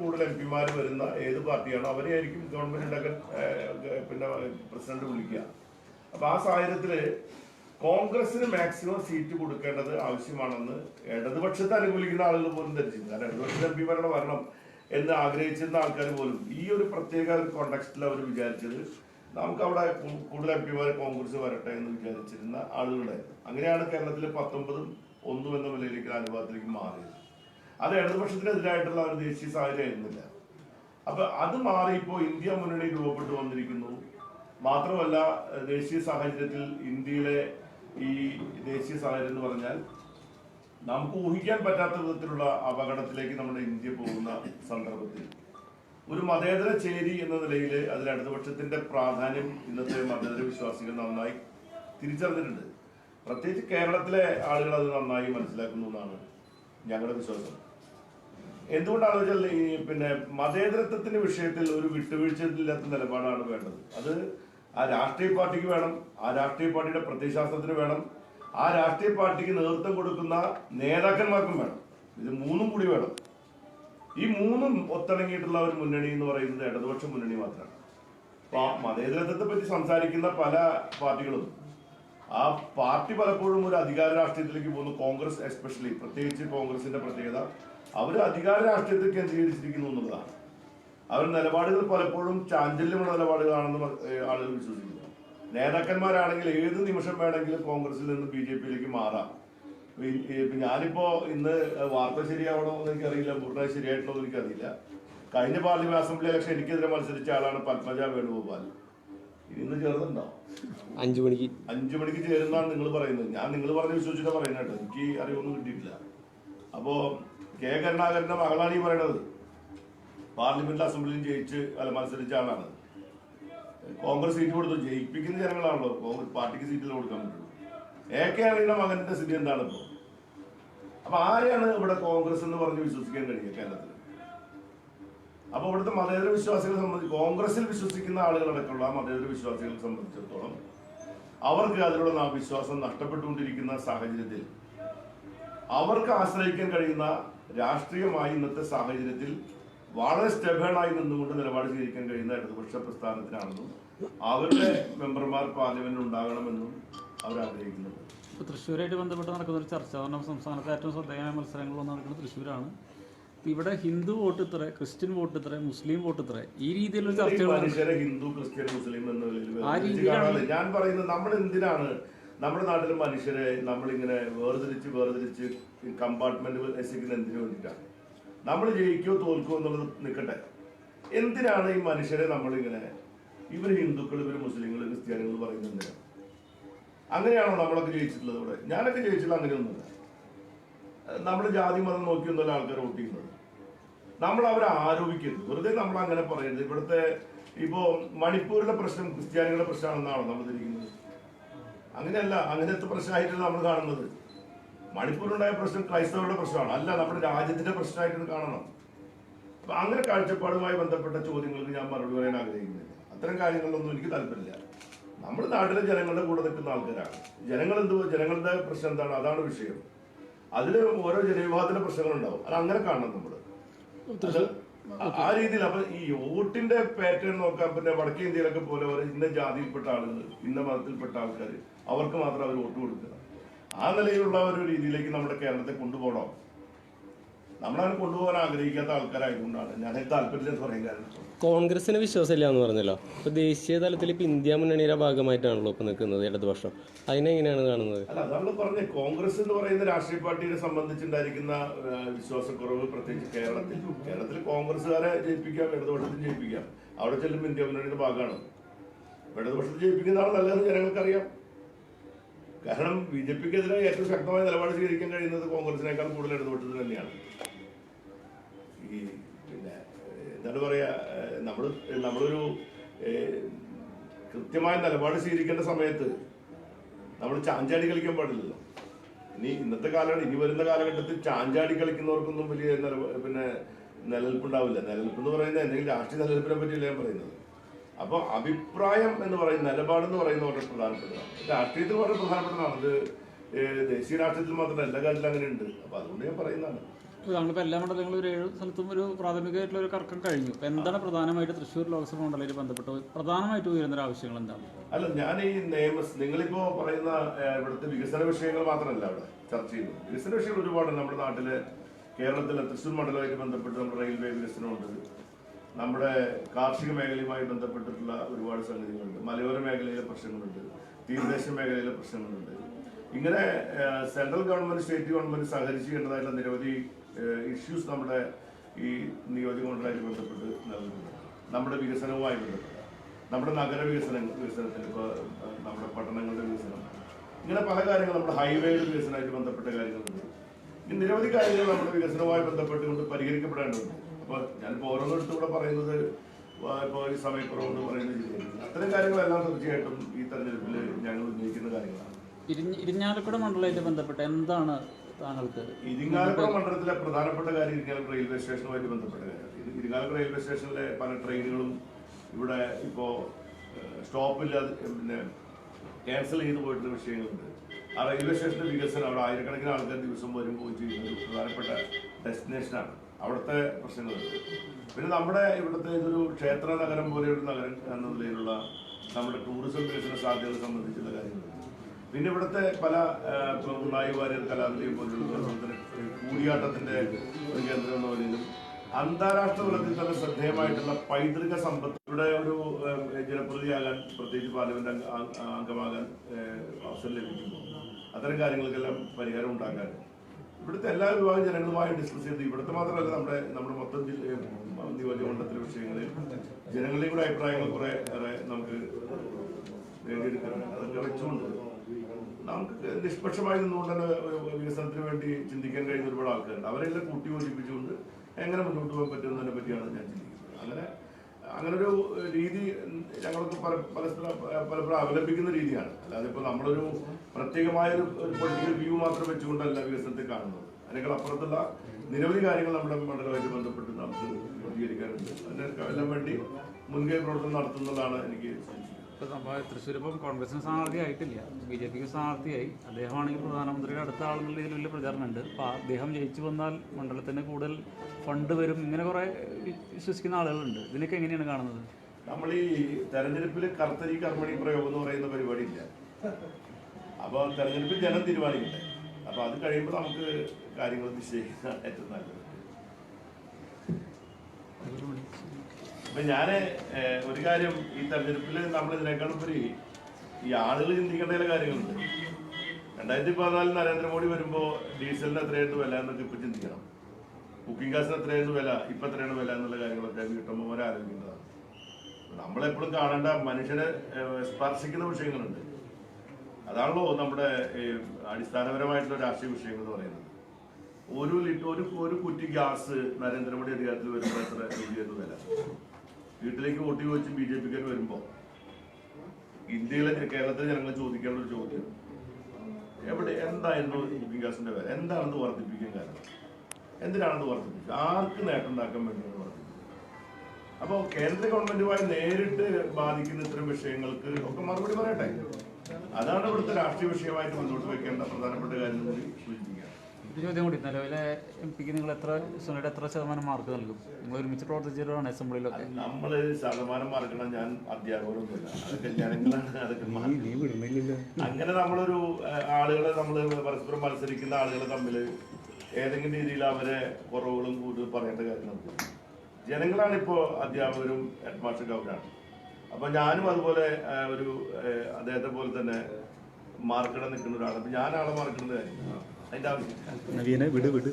കൂടുതൽ എം പിമാർ വരുന്ന ഏത് പാർട്ടിയാണോ അവരെയായിരിക്കും ഗവൺമെന്റ് ഉണ്ടാക്കാൻ പിന്നെ പ്രസിഡന്റ് വിളിക്കുക. അപ്പൊ ആ സാഹചര്യത്തിൽ കോൺഗ്രസിന് മാക്സിമം സീറ്റ് കൊടുക്കേണ്ടത് ആവശ്യമാണെന്ന് ഇടതുപക്ഷത്തെ അനുകൂലിക്കുന്ന ആളുകൾ പോലും ധരിച്ചിരുന്നു. കാരണം ഇടതുപക്ഷ എം പിമാരുടെ വരണം എന്ന് ആഗ്രഹിച്ചിരുന്ന ആൾക്കാർ പോലും ഈ ഒരു പ്രത്യേക കോണ്ടക്സ്റ്റിൽ അവർ വിചാരിച്ചത് നമുക്ക് അവിടെ കൂടുതൽ എം പിമാർ കോൺഗ്രസ് വരട്ടെ എന്ന് വിചാരിച്ചിരുന്ന ആളുകളുണ്ടായിരുന്നു അങ്ങനെയാണ് കേരളത്തിൽ പത്തൊമ്പതും ഒന്നും എന്ന നിലയിലേക്ക് അനുഭവത്തിലേക്ക് മാറിയത്. അത് ഇടതുപക്ഷത്തിനെതിരായിട്ടുള്ള ഒരു ദേശീയ സാഹചര്യം ആയിരുന്നില്ല അപ്പൊ അത് മാറി ഇപ്പോൾ ഇന്ത്യ മുന്നണി രൂപപ്പെട്ടു വന്നിരിക്കുന്നു. മാത്രമല്ല ദേശീയ സാഹചര്യത്തിൽ ഇന്ത്യയിലെ ഈ ദേശീയ സാഹചര്യം എന്ന് പറഞ്ഞാൽ നമുക്ക് ഊഹിക്കാൻ പറ്റാത്ത വിധത്തിലുള്ള അപകടത്തിലേക്ക് നമ്മുടെ ഇന്ത്യ പോകുന്ന സന്ദർഭത്തിൽ. ഒരു മതേതര ചേരി എന്ന നിലയിൽ അതിൽ ഇടതുപക്ഷത്തിന്റെ പ്രാധാന്യം ഇന്നത്തെ മതേതര വിശ്വാസികൾ നന്നായി തിരിച്ചറിഞ്ഞിട്ടുണ്ട്. പ്രത്യേകിച്ച് കേരളത്തിലെ ആളുകൾ അത് നന്നായി മനസ്സിലാക്കുന്നു എന്നാണ് ഞങ്ങളുടെ വിശ്വാസം. എന്തുകൊണ്ടാണെന്ന് വെച്ചാൽ ഈ പിന്നെ മതേതരത്വത്തിന്റെ വിഷയത്തിൽ ഒരു വിട്ടുവീഴ്ചയില്ലാത്ത നിലപാടാണ് വേണ്ടത്. അത് ആ രാഷ്ട്രീയ പാർട്ടിക്ക് വേണം ആ രാഷ്ട്രീയ പാർട്ടിയുടെ പ്രത്യയശാസ്ത്രത്തിന് വേണം ആ രാഷ്ട്രീയ പാർട്ടിക്ക് നേതൃത്വം കൊടുക്കുന്ന നേതാക്കന്മാർക്കും വേണം. ഇത് മൂന്നും കൂടി വേണം. ഈ മൂന്നും ഒത്തിണങ്ങിയിട്ടുള്ള ഒരു മുന്നണി എന്ന് പറയുന്നത് ഇടതുപക്ഷ മുന്നണി മാത്രമാണ്. അപ്പൊ മതേതരത്വത്തെ പറ്റി സംസാരിക്കുന്ന പല പാർട്ടികളും ആ പാർട്ടി പലപ്പോഴും ഒരു അധികാര രാഷ്ട്രീയത്തിലേക്ക് പോകുന്നു. കോൺഗ്രസ് എസ്പെഷ്യലി പ്രത്യേകിച്ച് കോൺഗ്രസിന്റെ പ്രത്യേകത അവർ അധികാര രാഷ്ട്രീയത്തിൽ കേന്ദ്രീകരിച്ചിരിക്കുന്നു എന്നുള്ളതാണ്. അവരുടെ നിലപാടുകൾ പലപ്പോഴും ചാഞ്ചല്യമുള്ള നിലപാടുകളാണെന്ന് ആളുകൾ വിശ്വസിക്കുന്നു. നേതാക്കന്മാരാണെങ്കിൽ ഏത് നിമിഷം വേണമെങ്കിലും കോൺഗ്രസിൽ നിന്ന് ബി ജെ പിയിലേക്ക് മാറാം. ഞാനിപ്പോ ഇന്ന് വാർത്ത ശരിയാവണോ എന്ന് എനിക്കറിയില്ല പൂർണമായി ശരിയായിട്ടുണ്ടോ എന്ന് എനിക്കറിയില്ല. കഴിഞ്ഞ പാർലമെന്റ് അസംബ്ലി ഇലക്ഷൻ എനിക്കെതിരെ മത്സരിച്ച ആളാണ് പത്മജ വേണുഗോപാൽ. ഇന്ന് ചേർന്നുണ്ടോ അഞ്ചു മണിക്ക്. അഞ്ചു മണിക്ക് ചേരുന്നതാണ് നിങ്ങൾ പറയുന്നത്. ഞാൻ നിങ്ങൾ പറഞ്ഞ വിശ്വസിച്ചിട്ട് പറയുന്നത് കേട്ടോ. എനിക്ക് അറിവൊന്നും കിട്ടിയിട്ടില്ല. അപ്പോ കെ കരുണാകരന്റെ മകളാണ് ഈ പറയണത്. പാർലമെന്റ് അസംബ്ലിയിൽ ജയിച്ച് അല്ല മത്സരിച്ച ആളാണ്. കോൺഗ്രസ് സീറ്റ് കൊടുത്തു. ജയിപ്പിക്കുന്ന ജനങ്ങളാണല്ലോ. കോൺഗ്രസ് പാർട്ടിക്ക് സീറ്റിൽ കൊടുക്കാൻ പറ്റുള്ളൂ. എ കെ ആണിയുടെ മകന്റെ സ്ഥിതി എന്താണ് ഇപ്പോ? അപ്പൊ ആരെയാണ് ഇവിടെ കോൺഗ്രസ് എന്ന് പറഞ്ഞ് വിശ്വസിക്കാൻ കഴിയുക കേരളത്തിൽ അപ്പൊ ഇവിടുത്തെ മതേതര വിശ്വാസികളെ സംബന്ധിച്ച് കോൺഗ്രസിൽ വിശ്വസിക്കുന്ന ആളുകളടക്കമുള്ള ആ മതേതര വിശ്വാസികളെ സംബന്ധിച്ചിടത്തോളം അവർക്ക് അതിലുള്ള വിശ്വാസം നഷ്ടപ്പെട്ടുകൊണ്ടിരിക്കുന്ന സാഹചര്യത്തിൽ അവർക്ക് ആശ്രയിക്കാൻ കഴിയുന്ന രാഷ്ട്രീയമായി ഇന്നത്തെ സാഹചര്യത്തിൽ വളരെ സ്റ്റെബേണായി നിന്നുകൊണ്ട് നിലപാട് സ്വീകരിക്കാൻ കഴിയുന്ന ഇടതുപക്ഷ പ്രസ്ഥാനത്തിനാണെന്നും അവരുടെ മെമ്പർമാർ പാർലമെന്റിൽ ഉണ്ടാകണമെന്നും അവർ ആഗ്രഹിക്കുന്നുണ്ട് തൃശ്ശൂരായിട്ട് ബന്ധപ്പെട്ട് നടക്കുന്ന ഒരു ചർച്ച കാരണം സംസ്ഥാനത്തെ ഏറ്റവും ശ്രദ്ധേയമായ മത്സരങ്ങളൊന്നും നടക്കുന്നത് തൃശ്ശൂരാണ്. ഇവിടെ ഹിന്ദു വോട്ട് ഇത്ര ക്രിസ്ത്യൻ വോട്ട് ഇത്ര മുസ്ലിം വോട്ട് ഇത്ര ഈ രീതിയിലുള്ള ചർച്ചകൾ ഹിന്ദു ക്രിസ്ത്യൻ മുസ്ലിം എന്ന ഞാൻ പറയുന്നത് നമ്മൾ എന്തിനാണ് നമ്മുടെ നാട്ടിലെ മനുഷ്യരെ നമ്മളിങ്ങനെ വേർതിരിച്ച് വേർതിരിച്ച് കമ്പാർട്ട്മെന്റ് രസിക്കുന്ന എന്തിനു വേണ്ടിയിട്ടാണ്? നമ്മൾ ജയിക്കോ തോൽക്കോ എന്നുള്ളത് നിൽക്കട്ടെ. എന്തിനാണ് ഈ മനുഷ്യരെ നമ്മളിങ്ങനെ ഇവർ ഹിന്ദുക്കൾ ഇവർ മുസ്ലിങ്ങൾ ക്രിസ്ത്യാനികൾ പറയുന്നത് അങ്ങനെയാണോ നമ്മളൊക്കെ ജയിച്ചിട്ടുള്ളത് ഇവിടെ? ഞാനൊക്കെ ജയിച്ചിട്ടുള്ള അങ്ങനെയൊന്നുമില്ല. നമ്മൾ ജാതി മതം നോക്കിയൊന്നുമല്ല ആൾക്കാർ വോട്ട് ചെയ്യുന്നത്. നമ്മൾ അവരെ ആരോപിക്കരുത്. വെറുതെ നമ്മൾ അങ്ങനെ പറയരുത്. ഇവിടുത്തെ ഇപ്പോ മണിപ്പൂരിലെ പ്രശ്നം ക്രിസ്ത്യാനികളുടെ പ്രശ്നമാണെന്നാണോ നമ്മൾ ധരിക്കുന്നത്? അങ്ങനെയല്ല. അങ്ങനത്തെ പ്രശ്നമായിട്ടല്ല നമ്മൾ കാണുന്നത്. മണിപ്പൂരിലുണ്ടായ പ്രശ്നം ക്രൈസ്തവരുടെ പ്രശ്നമാണ്. അല്ല നമ്മുടെ രാജ്യത്തിന്റെ പ്രശ്നമായിട്ട് കാണണം. അപ്പൊ അങ്ങനെ കാഴ്ചപ്പാടുമായി ബന്ധപ്പെട്ട ചോദ്യങ്ങൾക്ക് ഞാൻ മറുപടി പറയാൻ ആഗ്രഹിക്കുന്നില്ല. അത്തരം കാര്യങ്ങളിലൊന്നും എനിക്ക് താല്പര്യമില്ല. നമ്മൾ നാട്ടിലെ ജനങ്ങളുടെ കൂടെ നിൽക്കുന്ന ആൾക്കാരാണ്. ജനങ്ങൾ എന്തോ ജനങ്ങളുടെ പ്രശ്നം എന്താണ്? അതാണ് വിഷയം. അതിൽ ഓരോ ജനവിഭാഗത്തിന്റെ പ്രശ്നങ്ങളുണ്ടാവും. അത് അങ്ങനെ കാണണം നമ്മൾ ആ- രീതിയിൽ അപ്പൊ ഈ വോട്ടിന്റെ പാറ്റേൺ നോക്കാൻ പിന്നെ വടക്കേ ഇന്ത്യയിലൊക്കെ പോലെ ഇന്ന ജാതിയിൽപ്പെട്ട ആളുകൾ ഇന്ന മതത്തിൽപ്പെട്ട ആൾക്കാർ അവർക്ക് മാത്രം അവർ വോട്ട് കൊടുക്കുക. ആ നിലയിലുള്ള ഒരു രീതിയിലേക്ക് നമ്മുടെ കേരളത്തെ കൊണ്ടുപോകണം. നമ്മളങ്ങനെ കൊണ്ടുപോകാൻ ആഗ്രഹിക്കാത്ത ആൾക്കാരായതുകൊണ്ടാണ്. ഞാൻ താല്പര്യം എന്ന് പറയാൻ കാരണം കോൺഗ്രസിന് വിശ്വാസമില്ല എന്ന് പറഞ്ഞല്ലോ. ഇപ്പൊ ദേശീയ തലത്തിൽ ഇപ്പൊ ഇന്ത്യ മുന്നണിയുടെ ഭാഗമായിട്ടാണല്ലോ ഇപ്പൊ നിൽക്കുന്നത് ഇടതുപക്ഷം. അതിനെങ്ങനെയാണ് കാണുന്നത്? അല്ല അതാണ് പറഞ്ഞ കോൺഗ്രസ് എന്ന് പറയുന്ന രാഷ്ട്രീയ പാർട്ടിയെ സംബന്ധിച്ചുണ്ടായിരിക്കുന്ന വിശ്വാസക്കുറവ് പ്രത്യേകിച്ച് കേരളത്തിൽ. കേരളത്തിൽ കോൺഗ്രസ്സുകാരെ ജയിപ്പിക്കാം ഇടതുപക്ഷത്തിൽ ജയിപ്പിക്കാം അവിടെ ചെല്ലുമ്പോൾ ഇന്ത്യ മുന്നണിയുടെ ഭാഗമാണ്. ഇടതുപക്ഷത്തിൽ ജയിപ്പിക്കുന്നതാണ് നല്ലതെന്ന് ജനങ്ങൾക്കറിയാം. കാരണം ബി ജെ പിക്കെതിരെ ഏറ്റവും ശക്തമായ നിലപാട് സ്വീകരിക്കാൻ കഴിയുന്നത് കോൺഗ്രസിനേക്കാൾ കൂടുതൽ ഇടതുപക്ഷത്തിൽ തന്നെയാണ് ഈ പിന്നെ ഏഹ്, എന്താണ് പറയാ നമ്മൾ നമ്മൾ നമ്മളൊരു കൃത്യമായ നിലപാട് സ്വീകരിക്കേണ്ട സമയത്ത് നമ്മൾ ചാഞ്ചാടി കളിക്കാൻ പാടില്ലല്ലോ. ഇനി ഇന്നത്തെ കാലഘട്ടം ഇനി വരുന്ന കാലഘട്ടത്തിൽ ചാഞ്ചാടി കളിക്കുന്നവർക്കൊന്നും വലിയ നിലപ- പിന്നെ നിലനിൽപ്പുണ്ടാവില്ല. നിലനിൽപ്പ് എന്ന് പറയുന്നത് എന്തെങ്കിലും രാഷ്ട്രീയ നിലനിൽപ്പിനെ പറ്റിയല്ല ഞാൻ പറയുന്നത്. അപ്പൊ അഭിപ്രായം എന്ന് പറയുന്ന നിലപാട് എന്ന് പറയുന്നത് വളരെ പ്രധാനപ്പെട്ടതാണ്. രാഷ്ട്രീയത്തിൽ വളരെ പ്രധാനപ്പെട്ടതാണ്. അത് ദേശീയ രാഷ്ട്രീയത്തിൽ മാത്രമല്ല എല്ലാ കാര്യത്തിലും അങ്ങനെ ഉണ്ട് അപ്പൊ അതുകൊണ്ട് ഞാൻ പറയുന്നതാണ്. താങ്കളിപ്പോൾ എല്ലാ മണ്ഡലങ്ങളും ഒരു ഏഴ് സ്ഥലത്തും ഒരു പ്രാഥമികമായിട്ടുള്ള ഒരു കർക്കം കഴിഞ്ഞു. അപ്പോൾ എന്താണ് പ്രധാനമായിട്ട് തൃശ്ശൂർ ലോക്സഭ മണ്ഡലത്തിൽ ബന്ധപ്പെട്ട് പ്രധാനമായിട്ട് ഉയരുന്ന ആവശ്യങ്ങൾ എന്താണ്? അല്ല ഞാൻ ഈ നിയമ നിങ്ങളിപ്പോ പറയുന്ന ഇവിടുത്തെ വികസന വിഷയങ്ങൾ മാത്രമല്ല അവിടെ ചർച്ച ചെയ്യുന്നത്. വികസന വിഷയങ്ങൾ ഒരുപാട് നമ്മുടെ നാട്ടിൽ കേരളത്തിലെ തൃശ്ശൂർ മണ്ഡലമായിട്ട് ബന്ധപ്പെട്ട് നമ്മുടെ റെയിൽവേ വികസനമുണ്ട്. നമ്മുടെ കാർഷിക മേഖലയുമായി ബന്ധപ്പെട്ടിട്ടുള്ള ഒരുപാട് സംഗതികളുണ്ട്. മലയോര മേഖലയിലെ പ്രശ്നങ്ങളുണ്ട്. തീരദേശ മേഖലയിലെ പ്രശ്നങ്ങളുണ്ട്. ഇങ്ങനെ സെൻട്രൽ ഗവൺമെന്റ് സ്റ്റേറ്റ് ഗവൺമെന്റ് സഹകരിച്ച് ചെയ്യേണ്ടതായിട്ടുള്ള നിരവധി ഇഷ്യൂസ് നമ്മുടെ ഈ നിയോജക മണ്ഡലമായിട്ട് ബന്ധപ്പെട്ട് നിലനിൽക്കുന്നുണ്ട് നമ്മുടെ വികസനവുമായി ബന്ധപ്പെട്ട് നമ്മുടെ നഗര വികസന വികസനത്തിന് ഇപ്പോൾ നമ്മുടെ പട്ടണങ്ങളുടെ വികസനം. ഇങ്ങനെ പല കാര്യങ്ങൾ നമ്മുടെ ഹൈവേയുടെ വികസനമായിട്ട് ബന്ധപ്പെട്ട കാര്യങ്ങളുണ്ട്. ഈ നിരവധി കാര്യങ്ങൾ നമ്മുടെ വികസനവുമായി ബന്ധപ്പെട്ടുകൊണ്ട് പരിഹരിക്കപ്പെടേണ്ടതുണ്ട്. അപ്പോൾ ഞാനിപ്പോൾ ഓരോന്നിടത്തും കൂടെ പറയുന്നത് ഇപ്പോൾ ഈ സമയക്കുറവെന്ന് പറയുന്നത് ജില്ലയിൽ അത്തരം കാര്യങ്ങളെല്ലാം തീർച്ചയായിട്ടും ഈ തെരഞ്ഞെടുപ്പിൽ ഞങ്ങൾ ഉന്നയിക്കുന്ന കാര്യങ്ങളാണ്. ഇരിഞ്ഞ ഇരിഞ്ഞാലക്കുട മണ്ഡലമായിട്ട് ബന്ധപ്പെട്ട് എന്താണ് താങ്കൾക്ക് ഇരിങ്ങാലക്കുട മണ്ഡലത്തിലെ പ്രധാനപ്പെട്ട കാര്യം ഇരിങ്ങാലക്കുട റെയിൽവേ സ്റ്റേഷനുമായിട്ട് ബന്ധപ്പെട്ട കാര്യം. ഇരിങ്ങാലക്കുട റെയിൽവേ സ്റ്റേഷനിലെ പല ട്രെയിനുകളും ഇവിടെ ഇപ്പോൾ സ്റ്റോപ്പില്ലാതെ പിന്നെ ക്യാൻസൽ ചെയ്ത് പോയിട്ടുള്ള വിഷയങ്ങളുണ്ട്. ആ റെയിൽവേ സ്റ്റേഷന്റെ വികസനം അവിടെ ആയിരക്കണക്കിന് ആൾക്കാർ ദിവസം വരും പോയി ചെയ്യുന്ന ഒരു പ്രധാനപ്പെട്ട ഡെസ്റ്റിനേഷനാണ്. അവിടുത്തെ പ്രശ്നങ്ങളുണ്ട്. പിന്നെ നമ്മുടെ ഇവിടുത്തെ ഇതൊരു ക്ഷേത്ര നഗരം പോലെയുള്ള നഗരം എന്ന നിലയിലുള്ള നമ്മുടെ ടൂറിസം വികസന സാധ്യതകൾ സംബന്ധിച്ചുള്ള കാര്യങ്ങളുണ്ട്. പിന്നെ ഇവിടുത്തെ പല നായി വാര്യർ കലാലയം പോലുള്ള കൂടിയാട്ടത്തിന്റെ ഒരു കേന്ദ്രം എന്ന് പറയുന്നത് അന്താരാഷ്ട്ര തലത്തിൽ തന്നെ ശ്രദ്ധേയമായിട്ടുള്ള പൈതൃക സമ്പത്തിയുടെ ഒരു ജനപ്രതിയാകാൻ പ്രത്യേകിച്ച് പാർലമെന്റ് അംഗ- അംഗ- അംഗമാകാൻ അവസരം ലഭിക്കുന്നു. അത്തരം കാര്യങ്ങൾക്കെല്ലാം പരിഹാരം ഉണ്ടാക്കാൻ. ഇവിടുത്തെ എല്ലാ വിഭാഗം ജനങ്ങളുമായി ഡിസ്കസ് ചെയ്ത് ഇവിടുത്തെ മാത്രമല്ല നമ്മുടെ നമ്മുടെ മൊത്തം ജില്ല നിയോജക മണ്ഡലത്തിലെ വിഷയങ്ങളിൽ ജനങ്ങളുടെയും കൂടെ അഭിപ്രായങ്ങൾ കുറെ ഏറെ നമുക്ക് നേടിയെടുക്കാൻ അതൊക്കെ വെച്ചുകൊണ്ട് നമുക്ക് നിഷ്പക്ഷമായി നിന്നുകൊണ്ട് തന്നെ വികസനത്തിന് വേണ്ടി ചിന്തിക്കാൻ കഴിയുന്ന ഒരുപാട് ആൾക്കാരുണ്ട്. അവരെല്ലാം കൂട്ടി യോജിപ്പിച്ചുകൊണ്ട് എങ്ങനെ മുന്നോട്ട് പോകാൻ പറ്റുന്നതിനെ പറ്റിയാണ് ഞാൻ ചിന്തിക്കുന്നത്. അങ്ങനെ അങ്ങനെ ഒരു രീതി ഞങ്ങൾക്ക് പല- പരസ്പരം പലപ്പോഴും അവലംബിക്കുന്ന രീതിയാണ്. അല്ലാതെ ഇപ്പോൾ നമ്മളൊരു പ്രത്യേകമായ ഒരു പൊളിറ്റിക്കൽ വ്യൂ മാത്രം വെച്ചുകൊണ്ടല്ല വികസനത്തെ കാണുന്നത്. അതിനേക്കാൾ അപ്പുറത്തുള്ള നിരവധി കാര്യങ്ങൾ നമ്മുടെ മണ്ഡലമായിട്ട് ബന്ധപ്പെട്ട് നമുക്ക് പ്രതികരിക്കാനുണ്ട്. അതിനൊക്കെ എല്ലാം വേണ്ടി മുൻകൈ പ്രവർത്തനം നടത്തുന്നതാണ് എനിക്ക് ഇപ്പോൾ നമ്മൾ തൃശ്ശൂർ ഇപ്പം കോൺഗ്രസിന് സ്ഥാനാർത്ഥി ആയിട്ടില്ല ബി ജെ പിക്ക് സ്ഥാനാർത്ഥിയായി. അദ്ദേഹമാണെങ്കിൽ പ്രധാനമന്ത്രിയുടെ അടുത്ത ആളെന്നുള്ള രീതിയിൽ വലിയ പ്രചാരണമുണ്ട്. അപ്പോൾ അദ്ദേഹം ജയിച്ചു വന്നാൽ മണ്ഡലത്തിന് കൂടുതൽ ഫണ്ട് വരും ഇങ്ങനെ കുറേ വിശ്വസിക്കുന്ന ആളുകളുണ്ട്. ഇതിനൊക്കെ എങ്ങനെയാണ് കാണുന്നത്? നമ്മൾ ഈ തെരഞ്ഞെടുപ്പിൽ കർത്തരി കർമ്മണി പ്രയോഗം എന്ന് പറയുന്ന പരിപാടി ഇല്ല അപ്പോൾ തെരഞ്ഞെടുപ്പിൽ ജനം തീരുമാനിക്കട്ടെ അപ്പോൾ അത് കഴിയുമ്പോൾ നമുക്ക് കാര്യങ്ങൾ നിശ്ചയിക്കാൻ ഏറ്റവും നല്ലത്. അപ്പൊ ഞാൻ ഒരു കാര്യം ഈ തെരഞ്ഞെടുപ്പിൽ നമ്മൾ ഇതിനേക്കാൾ ഉപരി ഈ ആളുകൾ ചിന്തിക്കേണ്ട ചില കാര്യങ്ങളുണ്ട്. രണ്ടായിരത്തി പതിനാലിൽ നരേന്ദ്രമോദി വരുമ്പോൾ ഡീസലിന് എത്രയായിട്ട് വില എന്നൊക്കെ ഇപ്പൊ ചിന്തിക്കണം. കുക്കിംഗ് ഗ്യാസിന് എത്രയാണ് വില? ഇപ്പൊ എത്രയാണ് വില എന്നുള്ള കാര്യങ്ങളൊക്കെ വീട്ടമ്മമാരെ ആലോചിക്കേണ്ടതാണ്. നമ്മളെപ്പോഴും കാണേണ്ട മനുഷ്യനെ സ്പർശിക്കുന്ന വിഷയങ്ങളുണ്ട്. അതാണല്ലോ നമ്മുടെ അടിസ്ഥാനപരമായിട്ടുള്ള രാഷ്ട്രീയ വിഷയങ്ങൾ എന്ന് പറയുന്നത്. ഒരു ലിറ്റർ ഒരു ഒരു കുറ്റി ഗ്യാസ് നരേന്ദ്രമോദി അധികാരത്തിൽ വരുമ്പോൾ എത്ര രൂപയായിരുന്നു വില? വീട്ടിലേക്ക് വോട്ട് ചോദിച്ച് ബി ജെ പിക്കാർ വരുമ്പോൾ ഇന്ത്യയിലെ കേരളത്തിലെ ജനങ്ങൾ ചോദിക്കേണ്ട ഒരു ചോദ്യം. എവിടെ എന്തായിരുന്നു ഗ്യാസിന്റെ വില? എന്താണെന്ന് വർദ്ധിപ്പിക്കാൻ കാരണം? എന്തിനാണെന്ന് വർദ്ധിപ്പിക്കുക? ആർക്ക് നേട്ടം ഉണ്ടാക്കാൻ വേണ്ടിയാണ് വർദ്ധിപ്പിക്കുക? അപ്പോൾ കേന്ദ്ര ഗവൺമെന്റുമായി നേരിട്ട് ബാധിക്കുന്ന ഇത്തരം വിഷയങ്ങൾക്ക് ഒക്കെ മറുപടി പറയട്ടെ? അതാണ് ഇവിടുത്തെ രാഷ്ട്രീയ വിഷയമായിട്ട് മുന്നോട്ട് വെക്കേണ്ട പ്രധാനപ്പെട്ട കാര്യം കൂടി ഒരു ചോദ്യം കൂടി നിലവിലെ എം പിക്ക് നിങ്ങൾ എത്ര സുനിയുടെ എത്ര ശതമാനം മാർക്ക് നൽകും? നിങ്ങൾ ഒരുമിച്ച് പ്രവർത്തിച്ചവരാണ് അസംബ്ലിയിലൊക്കെ നമ്മൾ ശതമാനം മാർക്കണം ഞാൻ അധ്യാപകരൊന്നുമില്ല. അതൊക്കെ ജനങ്ങളാണ് അതൊക്കെ അങ്ങനെ നമ്മളൊരു ആളുകളെ നമ്മൾ പരസ്പരം മത്സരിക്കുന്ന ആളുകളെ തമ്മിൽ ഏതെങ്കിലും രീതിയിൽ അവരെ കുറവുകളും കൂടുതൽ പറയേണ്ട കാര്യങ്ങൾ ജനങ്ങളാണ് ഇപ്പോൾ അധ്യാപകരും ഹെഡ് മാസ്റ്റർ അവരാണ് അപ്പൊ ഞാനും അതുപോലെ ഒരു അദ്ദേഹത്തെ പോലെ തന്നെ മാർക്കിടെ നിൽക്കുന്ന ഒരാളാണ്. ഞാനാളെ ഞാൻ ആളെ മാർക്കിടുന്ന കാര്യം. നവീനെ വിട് വിട്